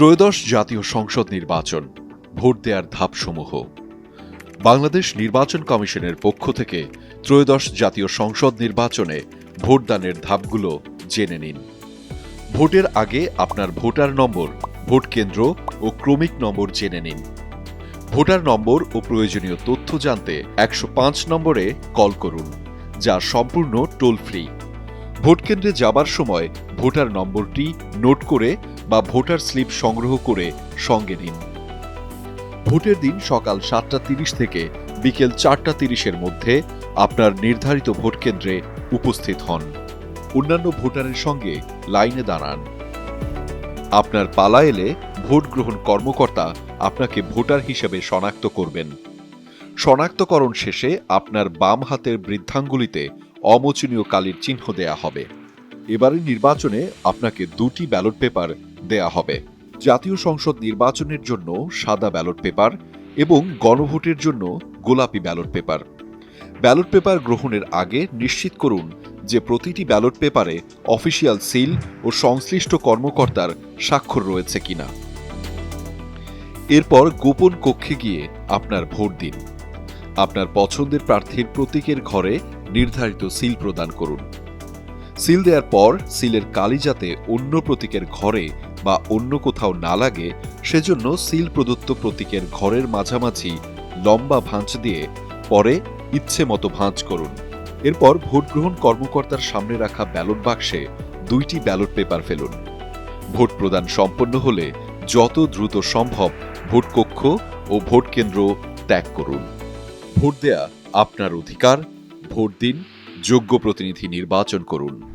ত্রয়োদশ জাতীয় সংসদ নির্বাচন, ভোট দেওয়ার ধাপসমূহ। বাংলাদেশ নির্বাচন কমিশনের পক্ষ থেকে ত্রয়োদশ জাতীয় সংসদ নির্বাচনে ভোটদানের ধাপগুলো জেনে নিন। ভোটের আগে আপনার ভোটার নম্বর, ভোট কেন্দ্র ও ক্রমিক নম্বর জেনে নিন। ভোটার নম্বর ও প্রয়োজনীয় তথ্য জানতে একশো পাঁচ নম্বরে কল করুন, যা সম্পূর্ণ টোল ফ্রি ভোট কেন্দ্রে যাবার সময় ভোটার নম্বরটি নোট করে বা ভোটার স্লিপ সংগ্রহ করে সঙ্গে নিন। ভোটের দিন সকাল সাতটা তিরিশ থেকে বিকেল চারটা তিরিশের মধ্যে আপনার নির্ধারিত ভোটকেন্দ্রে উপস্থিত হন। অন্যান্য ভোটারের সঙ্গে লাইনে দাঁড়ান। আপনার পালা এলে ভোট গ্রহণ কর্মকর্তা আপনাকে ভোটার হিসেবে শনাক্ত করবেন। শনাক্তকরণ শেষে আপনার বাম হাতের বৃদ্ধাঙ্গুলিতে অমোচনীয় কালির চিহ্ন দেয়া হবে। এবারের নির্বাচনে আপনাকে দুটি ব্যালট পেপার দেয়া হবে। জাতীয় সংসদ নির্বাচনের জন্য সাদা ব্যালট পেপার এবং গণভোটের জন্য গোলাপি ব্যালট পেপার। ব্যালট পেপার গ্রহণের আগে নিশ্চিত করুন যে প্রতিটি ব্যালট পেপারে অফিসিয়াল সিল ও সংশ্লিষ্ট কর্মকর্তার স্বাক্ষর রয়েছে কিনা। এরপর গোপন কক্ষে গিয়ে আপনার ভোট দিন। আপনার পছন্দের প্রার্থীর প্রতীকের ঘরে নির্ধারিত সিল প্রদান করুন। সিল দেওয়ার পর সিলের কালি যাতে অন্য প্রতীকের ঘরে বা অন্য কোথাও না লাগে, সেজন্য সিল প্রদত্ত প্রতীকের ঘরের মাঝামাঝি লম্বা ভাঁজ দিয়ে পরে ইচ্ছে মতো ভাঁজ করুন। এরপর ভোটগ্রহণ কর্মকর্তার সামনে রাখা ব্যালট বাক্সে দুইটি ব্যালট পেপার ফেলুন। ভোট প্রদান সম্পন্ন হলে যত দ্রুত সম্ভব ভোটকক্ষ ও ভোট কেন্দ্র ত্যাগ করুন। ভোট দেয়া আপনার অধিকার ভোট দিন যোগ্য প্রতিনিধি নির্বাচন করুন।